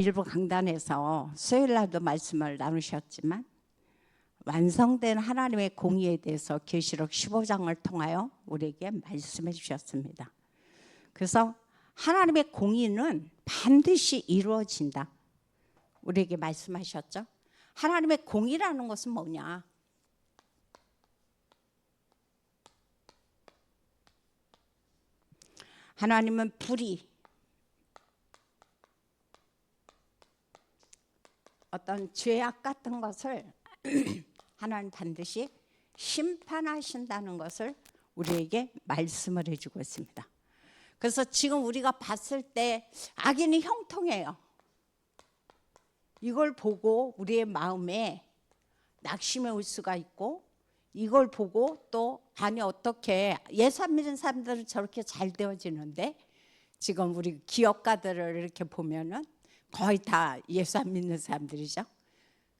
일부 강단에서 수요일 날도 말씀을 나누셨지만 완성된 하나님의 공의에 대해서 계시록 15장을 통하여 우리에게 말씀해 주셨습니다. 그래서 하나님의 공의는 반드시 이루어진다. 우리에게 말씀하셨죠? 하나님의 공의라는 것은 뭐냐? 하나님은 불이 어떤 죄악 같은 것을 하나님 반드시 심판하신다는 것을 우리에게 말씀을 해주고 있습니다. 그래서 지금 우리가 봤을 때 악인이 형통해요. 이걸 보고 우리의 마음에 낙심해 올 수가 있고 이걸 보고 또 아니 어떻게 안 믿는 사람들은 저렇게 잘 되어지는데 지금 우리 기업가들을 이렇게 보면은 거의 다 예수 안 믿는 사람들이죠.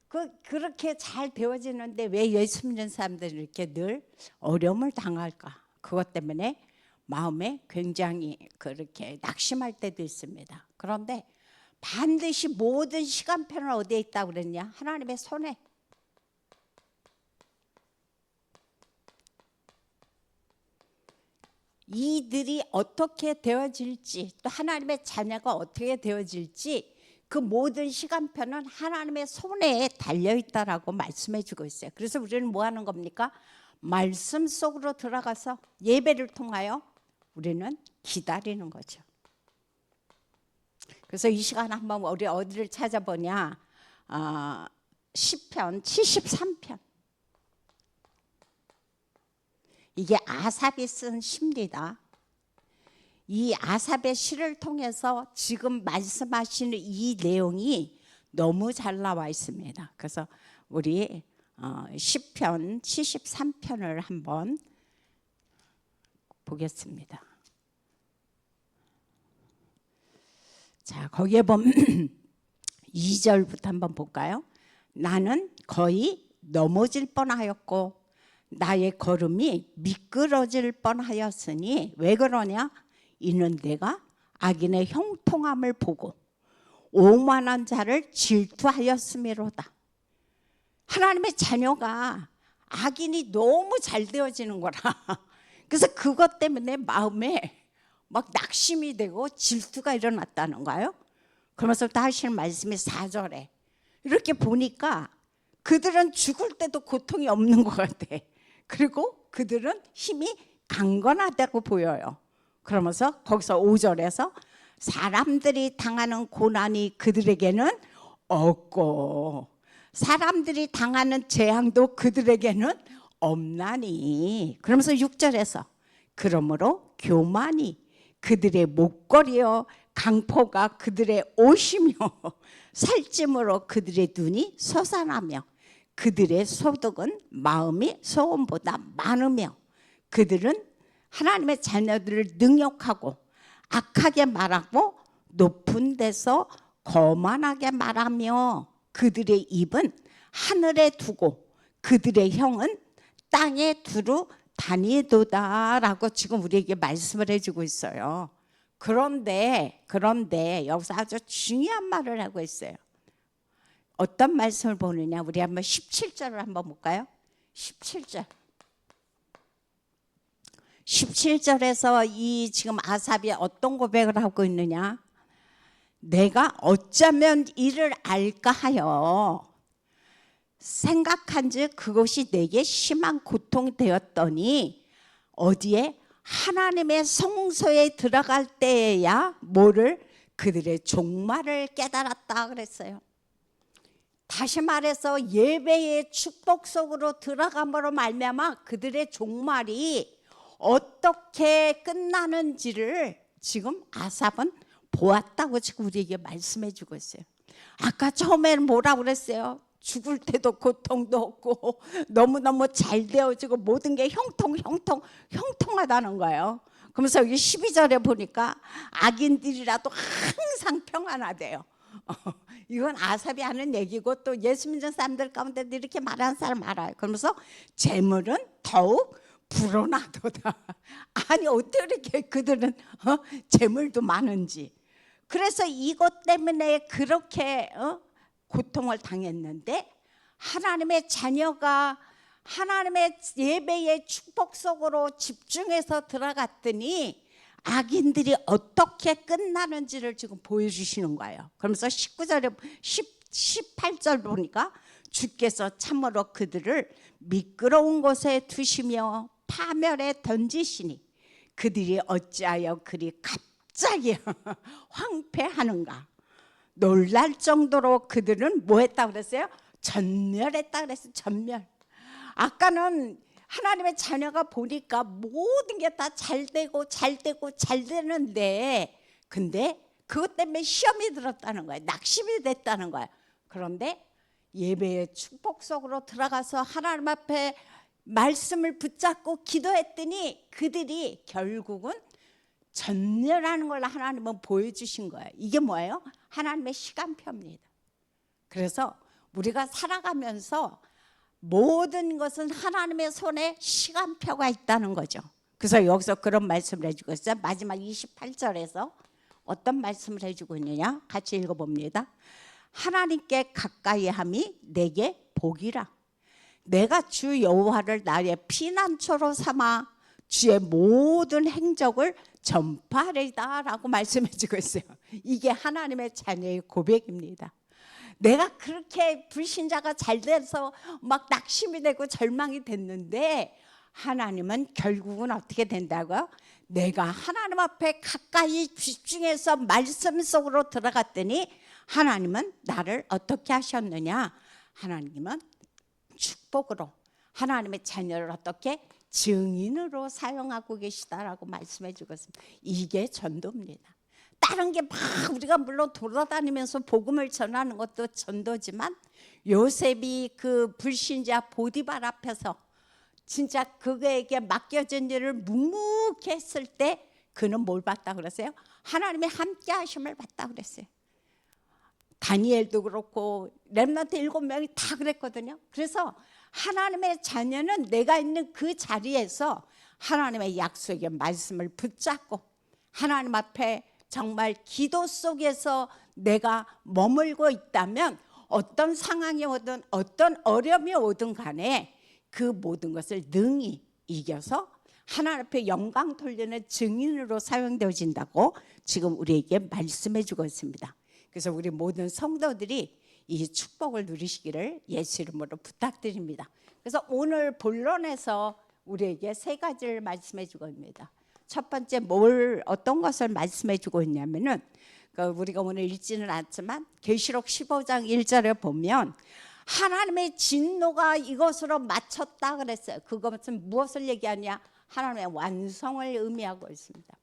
그 그렇게 잘 되어지는데 왜 예수 믿는 사람들이 이렇게 늘 어려움을 당할까? 그것 때문에 마음에 굉장히 그렇게 낙심할 때도 있습니다. 그런데 반드시 모든 시간표는 어디에 있다고 그랬냐? 하나님의 손에. 이들이 어떻게 되어질지 또 하나님의 자녀가 어떻게 되어질지 그 모든 시간표는 하나님의 손에 달려 있다라고 말씀해 주고 있어요. 그래서 우리는 뭐 하는 겁니까? 말씀 속으로 들어가서 예배를 통하여 우리는 기다리는 거죠. 그래서 이 시간 한번 우리 어디를 찾아보냐? 어, 10편 73편. 이게 아삽이 쓴 시입니다. 이 아삽의 시를 통해서 지금 말씀하시는 이 내용이 너무 잘 나와 있습니다. 그래서 우리 어, 10편 73편을 한번 보겠습니다. 자, 거기에 보면 2절부터 한번 볼까요? 나는 거의 넘어질 뻔하였고 나의 걸음이 미끄러질 뻔하였으니 왜 그러냐? 이는 내가 악인의 형통함을 보고 오만한 자를 질투하였음이로다. 하나님의 자녀가 악인이 너무 잘 되어지는 거라. 그래서 그것 때문에 마음에 막 낙심이 되고 질투가 일어났다는 거예요. 그러면서 또 하시는 말씀이 4절에 이렇게 보니까 그들은 죽을 때도 고통이 없는 것 같아. 그리고 그들은 힘이 강건하다고 보여요. 그러면서 거기서 5절에서 사람들이 당하는 고난이 그들에게는 없고 사람들이 당하는 재앙도 그들에게는 없나니. 그러면서 6절에서 그러므로 교만이 그들의 목걸이요 강포가 그들의 옷이며 살찜으로 그들의 눈이 솟아나며 그들의 소득은 마음이 소원보다 많으며 그들은 하나님의 자녀들을 능욕하고 악하게 말하고 높은 데서 거만하게 말하며 그들의 입은 하늘에 두고 그들의 형은 땅에 두루 다니도다라고 지금 우리에게 말씀을 해주고 있어요. 그런데 그런데 여기서 아주 중요한 말을 하고 있어요. 어떤 말씀을 보느냐? 우리 한번 17절을 한번 볼까요? 17절. 17절에서 이 지금 아삽이 어떤 고백을 하고 있느냐? 내가 어쩌면 이를 알까 하여 생각한즉 그것이 내게 심한 고통이 되었더니 어디에 하나님의 성소에 들어갈 때에야 뭐를 그들의 종말을 깨달았다 그랬어요. 다시 말해서 예배의 축복 속으로 들어감으로 말미암아 그들의 종말이 어떻게 끝나는지를 지금 아삽은 보았다고 지금 우리에게 말씀해 주고 있어요. 아까 처음에는 뭐라고 그랬어요? 죽을 때도 고통도 없고 너무너무 잘 되어지고 모든 게 형통 형통 형통하다는 거예요. 그러면서 여기 12절에 보니까 악인들이라도 항상 평안하대요. 어, 이건 아삽이 하는 얘기고 또 예수 믿는 사람들 가운데도 이렇게 말하는 사람 알아요. 그러면서 재물은 더욱 불어나도다. 아니 어떻게 그들은 어? 재물도 많은지 그래서 이것 때문에 그렇게 어? 고통을 당했는데 하나님의 자녀가 하나님의 예배의 축복 속으로 집중해서 들어갔더니 악인들이 어떻게 끝나는지를 지금 보여주시는 거예요. 그러면서 19절에 10, 18절 보니까 주께서 참으로 그들을 미끄러운 곳에 두시며 파멸에 던지시니 그들이 어찌하여 그리 갑자기 황폐하는가 놀랄 정도로 그들은 뭐 했다 그랬어요? 전멸했다 그랬어요. 전멸. 아까는 하나님의 자녀가 보니까 모든 게 다 잘 되고 잘 되고 잘 되는데 근데 그것 때문에 시험이 들었다는 거예요. 낙심이 됐다는 거예요. 그런데 예배의 축복 속으로 들어가서 하나님 앞에 말씀을 붙잡고 기도했더니 그들이 결국은 전멸하는 걸 하나님은 보여주신 거예요. 이게 뭐예요? 하나님의 시간표입니다. 그래서 우리가 살아가면서 모든 것은 하나님의 손에 시간표가 있다는 거죠. 그래서 여기서 그런 말씀을 해주고 있어요. 마지막 28절에서 어떤 말씀을 해주고 있느냐? 같이 읽어봅니다. 하나님께 가까이 함이 내게 복이라. 내가 주 여호와를 나의 피난처로 삼아 주의 모든 행적을 전파하리다라고 말씀해주고 있어요. 이게 하나님의 자녀의 고백입니다. 내가 그렇게 불신자가 잘 돼서 막 낙심이 되고 절망이 됐는데 하나님은 결국은 어떻게 된다고요? 내가 하나님 앞에 가까이 집중해서 말씀 속으로 들어갔더니 하나님은 나를 어떻게 하셨느냐? 하나님은 축복으로 하나님의 자녀를 어떻게 증인으로 사용하고 계시다라고 말씀해 주고 있습니다. 이게 전도입니다. 다른 게 막 우리가 물론 돌아다니면서 복음을 전하는 것도 전도지만 요셉이 그 불신자 보디발 앞에서 진짜 그에게 맡겨진 일을 묵묵히 했을 때 그는 뭘 받다 그랬어요? 하나님의 함께 하심을 받다 그랬어요. 다니엘도 그렇고 렘넌트 일곱 명이 다 그랬거든요. 그래서 하나님의 자녀는 내가 있는 그 자리에서 하나님의 약속의 말씀을 붙잡고 하나님 앞에 정말 기도 속에서 내가 머물고 있다면 어떤 상황이 오든 어떤 어려움이 오든 간에 그 모든 것을 능히 이겨서 하나님 앞에 영광 돌리는 증인으로 사용되어진다고 지금 우리에게 말씀해 주고 있습니다. 그래서 우리 모든 성도들이 이 축복을 누리시기를 예수 이름으로 부탁드립니다. 그래서 오늘 본론에서 우리에게 세 가지를 말씀해 주고 있습니다. 첫 번째 뭘 어떤 것을 말씀해 주고 있냐면은 그 우리가 오늘 읽지는 않지만 계시록 15장 1절에 보면 하나님의 진노가 이것으로 맞췄다 그랬어요. 그것은 무엇을 얘기하냐? 하나님의 완성을 의미하고 있습니다.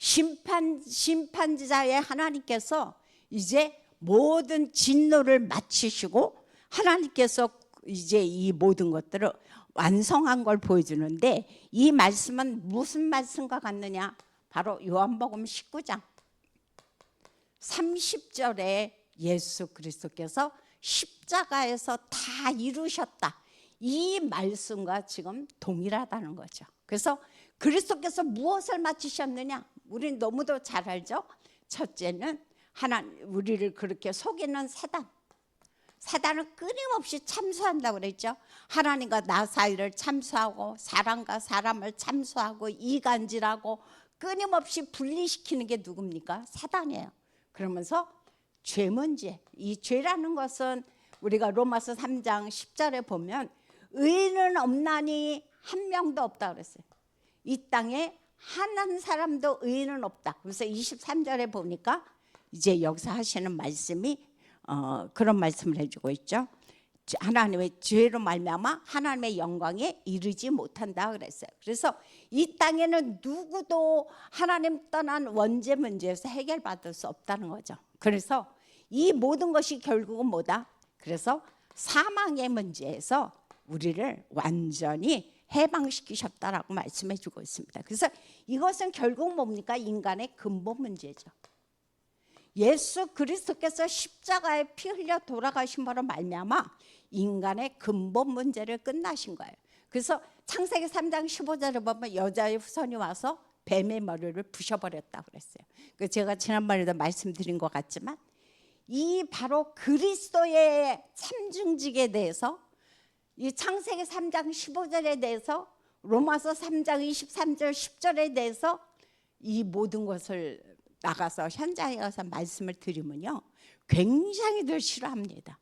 심판 심판자의 하나님께서 이제 모든 진노를 마치시고 하나님께서 이제 이 모든 것들을 완성한 걸 보여주는데 이 말씀은 무슨 말씀과 같느냐? 바로 요한복음 19장 30절에 예수 그리스도께서 십자가에서 다 이루셨다. 이 말씀과 지금 동일하다는 거죠. 그래서 그리스도께서 무엇을 마치셨느냐? 우리는 너무도 잘 알죠. 첫째는 하나 우리를 그렇게 속이는 사단. 사단은 끊임없이 참수한다고 그랬죠. 하나님과 나 사이를 참수하고 사람과 사람을 참수하고 이간질하고 끊임없이 분리시키는 게 누굽니까? 사단이에요. 그러면서 죄 문제. 이 죄라는 것은 우리가 로마서 3장 10절에 보면 의인은 없나니 한 명도 없다 그랬어요. 이 땅에 한 사람도 의인은 없다. 그래서 23절에 보니까 이제 여기서 하시는 말씀이 어, 그런 말씀을 해주고 있죠. 하나님의 죄로 말미암아 하나님의 영광에 이르지 못한다 그랬어요. 그래서 이 땅에는 누구도 하나님 떠난 원죄 문제에서 해결받을 수 없다는 거죠. 그래서 이 모든 것이 결국은 뭐다? 그래서 사망의 문제에서 우리를 완전히 해방시키셨다라고 말씀해 주고 있습니다. 그래서 이것은 결국 뭡니까? 인간의 근본 문제죠. 예수 그리스도께서 십자가에 피 흘려 돌아가신 바로 말미암아 인간의 근본 문제를 끝나신 거예요. 그래서 창세기 3장 15절에 보면 여자의 후손이 와서 뱀의 머리를 부셔버렸다고 그랬어요. 그 제가 지난번에도 말씀드린 것 같지만 이 바로 그리스도의 삼중직에 대해서 이 창세기 3장 15절에 대해서 로마서 3장 23절 10절에 대해서 이 모든 것을 나가서 현장에 가서 말씀을 드리면요 굉장히들 싫어합니다.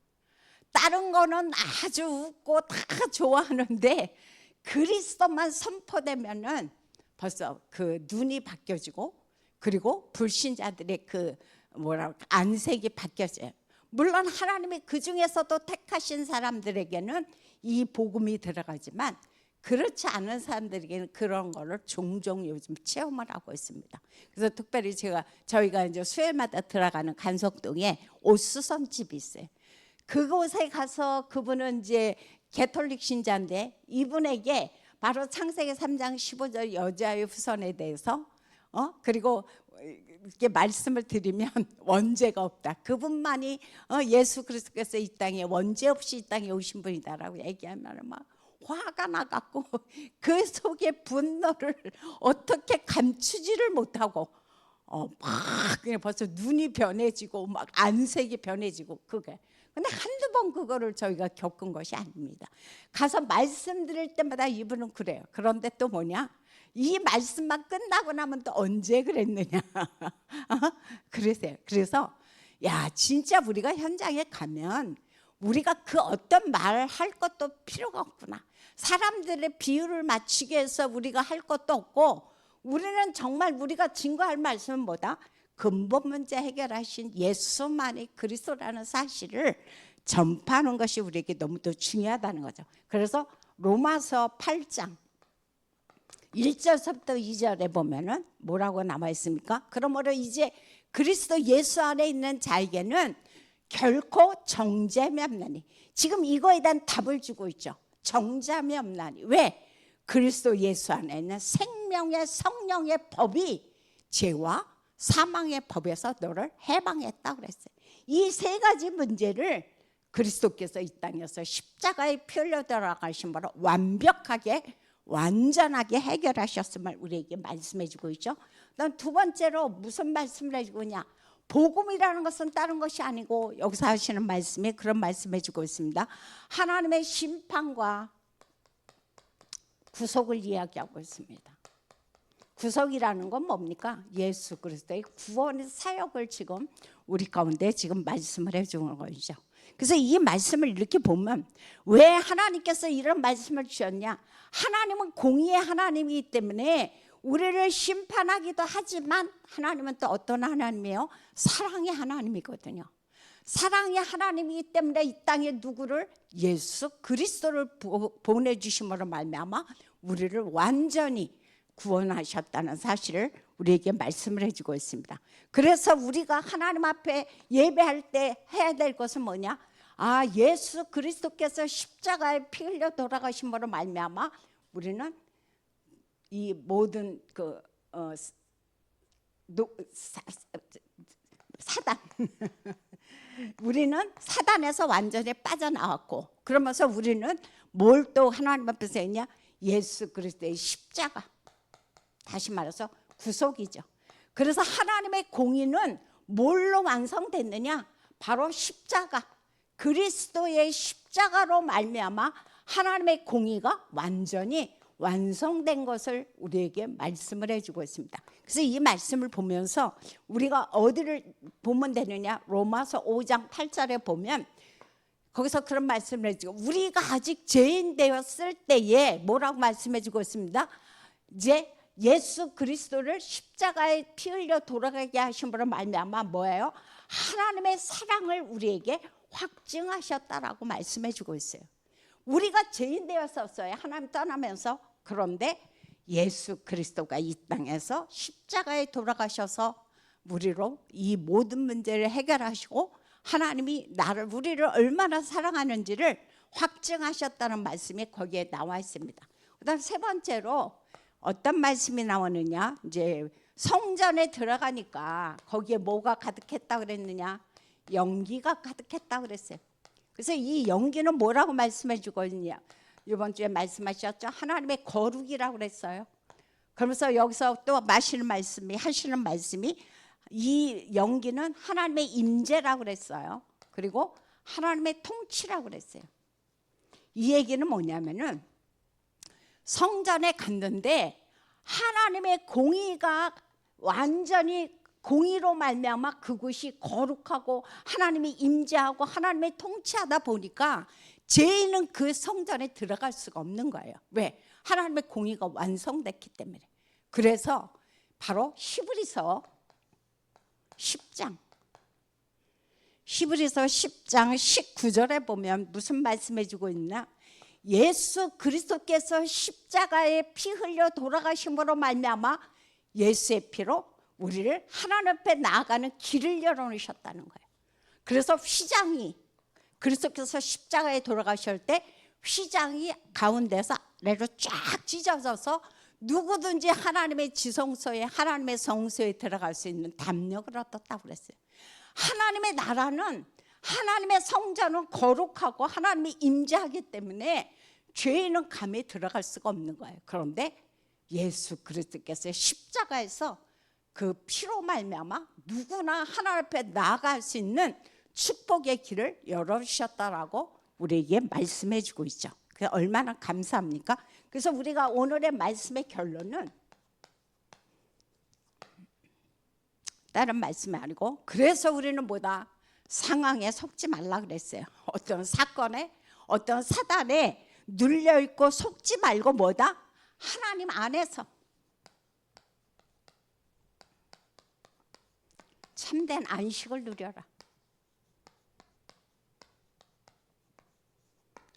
다른 거는 아주 웃고 다 좋아하는데 그리스도만 선포되면은 벌써 그 눈이 바뀌어지고 그리고 불신자들의 그 뭐라 안색이 바뀌어져요. 물론 하나님이 그 중에서도 택하신 사람들에게는 이 복음이 들어가지만 그렇지 않은 사람들에게는 그런 거를 종종 요즘 체험을 하고 있습니다. 그래서 특별히 제가 저희가 이제 수요일마다 들어가는 간석동에 옷수선 집이 있어요. 그곳에 가서 그분은 이제 개톨릭 신자인데 이분에게 바로 창세기 3장 15절 여자의 후손에 대해서 어 그리고 이렇게 말씀을 드리면 원죄가 없다. 그분만이 어, 예수 그리스도께서 이 땅에 원죄 없이 이 땅에 오신 분이다라고 얘기하면 막 화가 나갖고 그 속에 분노를 어떻게 감추지를 못하고 어, 막 그냥 벌써 눈이 변해지고 막 안색이 변해지고 그게 근데 한두 번 그거를 저희가 겪은 것이 아닙니다. 가서 말씀드릴 때마다 이분은 그래요. 그런데 또 뭐냐? 이 말씀만 끝나고 나면 또 언제 그랬느냐? 그러세요. 그래서 야 진짜 우리가 현장에 가면 우리가 그 어떤 말을 할 것도 필요가 없구나. 사람들의 비율을 맞추기 위해서 우리가 할 것도 없고 우리는 정말 우리가 증거할 말씀은 뭐다? 근본 문제 해결하신 예수만이 그리스도라는 사실을 전파하는 것이 우리에게 너무도 중요하다는 거죠. 그래서 로마서 8장 1절부터 2절에 보면은 뭐라고 남아 있습니까? 그러므로 이제 그리스도 예수 안에 있는 자에게는 결코 정죄함이 없나니 지금 이거에 대한 답을 주고 있죠. 정죄함이 없나니 왜? 그리스도 예수 안에 있는 생명의 성령의 법이 죄와 사망의 법에서 너를 해방했다 그랬어요. 이 세 가지 문제를 그리스도께서 이 땅에서 십자가에 피 흘려 들어가신 바로 완벽하게 완전하게 해결하셨음을 우리에게 말씀해 주고 있죠. 두 번째로 무슨 말씀을 해주고 있냐? 복음이라는 것은 다른 것이 아니고 여기서 하시는 말씀에 그런 말씀해 주고 있습니다. 하나님의 심판과 구속을 이야기하고 있습니다. 구속이라는 건 뭡니까? 예수 그리스도의 구원의 사역을 지금 우리 가운데 지금 말씀을 해주는 거죠. 그래서 이 말씀을 이렇게 보면 왜 하나님께서 이런 말씀을 주셨냐? 하나님은 공의의 하나님이기 때문에 우리를 심판하기도 하지만 하나님은 또 어떤 하나님이에요? 사랑의 하나님이거든요. 사랑의 하나님이기 때문에 이 땅에 누구를 예수 그리스도를 보내 주심으로 말미암아 우리를 완전히 구원하셨다는 사실을 우리에게 말씀을 해주고 있습니다. 그래서 우리가 하나님 앞에 예배할 때 해야 될 것은 뭐냐? 아 예수 그리스도께서 십자가에 피 흘려 돌아가심으로 말미암아 우리는 이 모든 그 어, 노, 사, 사단 우리는 사단에서 완전히 빠져나왔고 그러면서 우리는 뭘 또 하나님 앞에서 했냐 예수 그리스도의 십자가 다시 말해서 구속이죠. 그래서 하나님의 공의는 뭘로 완성됐느냐? 바로 십자가. 그리스도의 십자가로 말미암아 하나님의 공의가 완전히 완성된 것을 우리에게 말씀을 해주고 있습니다. 그래서 이 말씀을 보면서 우리가 어디를 보면 되느냐? 로마서 5장 8절에 보면 거기서 그런 말씀을 해주고 우리가 아직 죄인 되었을 때에 뭐라고 말씀해 주고 있습니다. 이제 예수 그리스도를 십자가에 피 흘려 돌아가게 하신 분으로 말미암아 뭐예요? 하나님의 사랑을 우리에게 확증하셨다라고 말씀해 주고 있어요. 우리가 죄인 되었었어요. 하나님 떠나면서 그런데 예수 그리스도가 이 땅에서 십자가에 돌아가셔서 우리로 이 모든 문제를 해결하시고 하나님이 나를 우리를 얼마나 사랑하는지를 확증하셨다는 말씀이 거기에 나와 있습니다. 그다음 세 번째로 어떤 말씀이 나오느냐? 이제 성전에 들어가니까 거기에 뭐가 가득했다 그랬느냐? 연기가 가득했다 그랬어요. 그래서 이 연기는 뭐라고 말씀해 주거든요. 이번 주에 말씀하셨죠. 하나님의 거룩이라고 그랬어요. 그러면서 여기서 또 마시는 말씀이 하시는 말씀이 이 연기는 하나님의 임재라고 그랬어요. 그리고 하나님의 통치라고 그랬어요. 이 얘기는 뭐냐면은 성전에 갔는데 하나님의 공의가 완전히 공의로 말미암아 그곳이 거룩하고 하나님이 임재하고 하나님의 통치하다 보니까 죄인은 그 성전에 들어갈 수가 없는 거예요. 왜? 하나님의 공의가 완성됐기 때문에. 그래서 바로 히브리서 10장 히브리서 10장 19절에 보면 무슨 말씀해 주고 있나? 예수 그리스도께서 십자가에 피 흘려 돌아가심으로 말미암아 예수의 피로 우리를 하나님 앞에 나아가는 길을 열어놓으셨다는 거예요. 그래서 휘장이 그리스도께서 십자가에 돌아가실 때 휘장이 가운데서 아래로 쫙 찢어져서 누구든지 하나님의 지성소에 하나님의 성소에 들어갈 수 있는 담력을 얻었다고 그랬어요. 하나님의 나라는 하나님의 성전은 거룩하고 하나님이 임재하기 때문에 죄인은 감히 들어갈 수가 없는 거예요. 그런데 예수 그리스도께서 십자가에서 그 피로 말미암아 누구나 하나님 앞에 나아갈 수 있는 축복의 길을 열어주셨다라고 우리에게 말씀해 주고 있죠. 그 얼마나 감사합니까? 그래서 우리가 오늘의 말씀의 결론은 다른 말씀이 아니고 그래서 우리는 뭐다 상황에 속지 말라 그랬어요. 어떤 사건에 어떤 사단에 눌려 있고 속지 말고 뭐다 하나님 안에서 참된 안식을 누려라.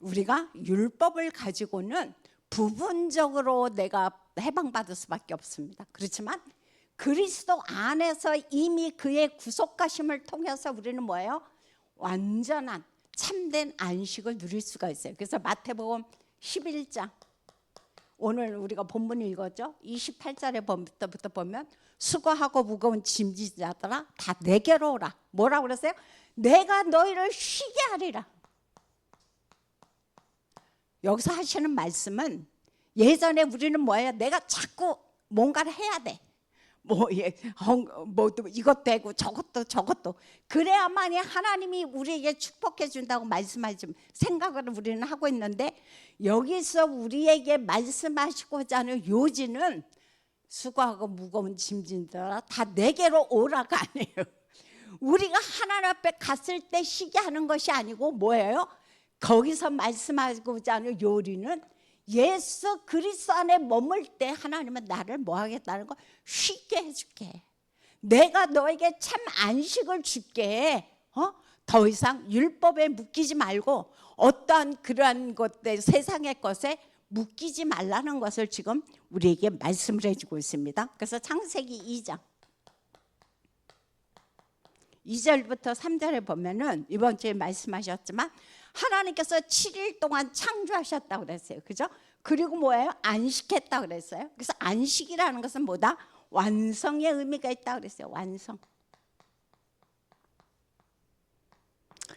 우리가 율법을 가지고는 부분적으로 내가 해방받을 수밖에 없습니다. 그렇지만 그리스도 안에서 이미 그의 구속하심을 통해서 우리는 뭐예요? 완전한 참된 안식을 누릴 수가 있어요. 그래서 마태복음 11장 오늘 우리가 본문 읽었죠? 28절에 부터 보면 수고하고 무거운 짐지 자들아 다 내게로 오라. 뭐라고 그랬어요? 내가 너희를 쉬게 하리라. 여기서 하시는 말씀은 예전에 우리는 뭐예요? 내가 자꾸 뭔가를 해야 돼. 뭐, 예, 뭐, 이것 되고 저것도 저것도. 그래야만이 하나님이 우리에게 축복해 준다고 말씀하지 생각을 우리는 하고 있는데 여기서 우리에게 말씀하시고자 하는 요지는 수고하고 무거운 짐진들아 다 내게로 오라가 아니에요. 우리가 하나님 앞에 갔을 때 쉬게 하는 것이 아니고 뭐예요? 거기서 말씀하고자 하는 요리는 예수 그리스도 안에 머물 때 하나님은 나를 뭐 하겠다는 거 쉽게 해줄게. 내가 너에게 참 안식을 줄게. 어? 더 이상 율법에 묶이지 말고 어떠한 그러한 것들 세상의 것에 묶이지 말라는 것을 지금 우리에게 말씀을 해주고 있습니다. 그래서 창세기 2장 2절부터 3절에 보면은 이번 주에 말씀하셨지만 하나님께서 7일 동안 창조하셨다고 그랬어요. 그죠? 그리고 뭐예요? 안식했다 그랬어요. 그래서 안식이라는 것은 뭐다? 완성의 의미가 있다 그랬어요. 완성.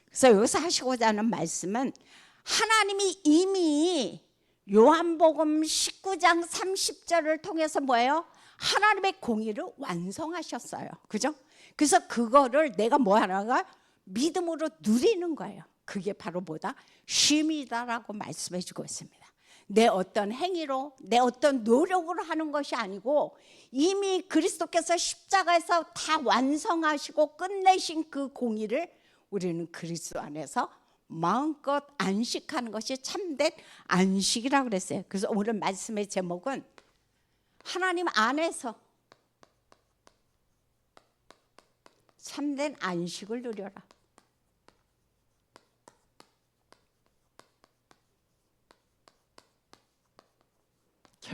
그래서 여기서 하시고자 하는 말씀은 하나님이 이미 요한복음 19장 30절을 통해서 뭐예요? 하나님의 공의를 완성하셨어요. 그죠? 그래서 그거를 내가 뭐 하나가 믿음으로 누리는 거예요. 그게 바로 뭐다? 쉼이다라고 말씀해 주고 있습니다. 내 어떤 행위로, 내 어떤 노력으로 하는 것이 아니고 이미 그리스도께서 십자가에서 다 완성하시고 끝내신 그 공의를 우리는 그리스도 안에서 마음껏 안식하는 것이 참된 안식이라고 그랬어요. 그래서 오늘 말씀의 제목은 하나님 안에서 참된 안식을 누려라.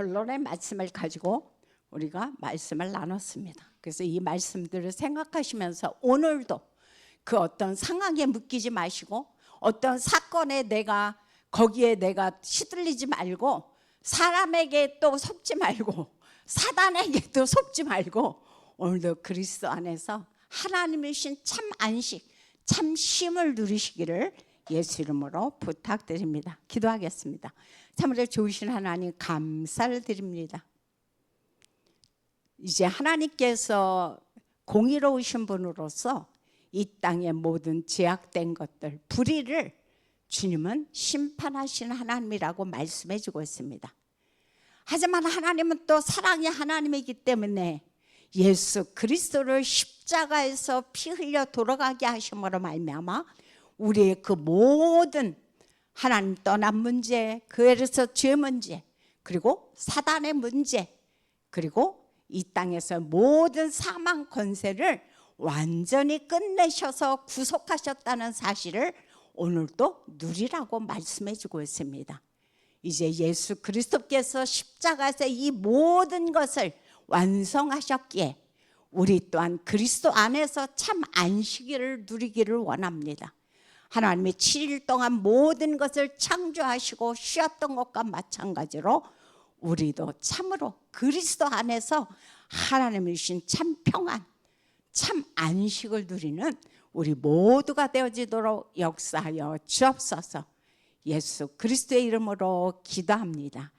결론의 말씀을 가지고 우리가 말씀을 나눴습니다. 그래서 이 말씀들을 생각하시면서 오늘도 그 어떤 상황에 묶이지 마시고 어떤 사건에 내가 거기에 내가 시들리지 말고 사람에게 또 속지 말고 사단에게 또 속지 말고 오늘도 그리스도 안에서 하나님이신 참 안식, 참 쉼을 누리시기를 예수 이름으로 부탁드립니다. 기도하겠습니다. 참으로 좋으신 하나님 감사를 드립니다. 이제 하나님께서 공의로우신 분으로서 이 땅의 모든 제약된 것들 불의를 주님은 심판하시는 하나님이라고 말씀해 주고 있습니다. 하지만 하나님은 또 사랑의 하나님이기 때문에 예수 그리스도를 십자가에서 피 흘려 돌아가게 하심으로 말미암아 우리의 그 모든 하나님 떠난 문제, 교회에서 죄 문제, 그리고 사단의 문제, 그리고 이 땅에서 모든 사망 권세를 완전히 끝내셔서 구속하셨다는 사실을 오늘도 누리라고 말씀해 주고 있습니다. 이제 예수 그리스도께서 십자가에서 이 모든 것을 완성하셨기에 우리 또한 그리스도 안에서 참 안식일을 누리기를 원합니다. 하나님이 7일 동안 모든 것을 창조하시고 쉬었던 것과 마찬가지로 우리도 참으로 그리스도 안에서 하나님이 주신 참 평안, 참 안식을 누리는 우리 모두가 되어지도록 역사하여 주옵소서. 예수 그리스도의 이름으로 기도합니다.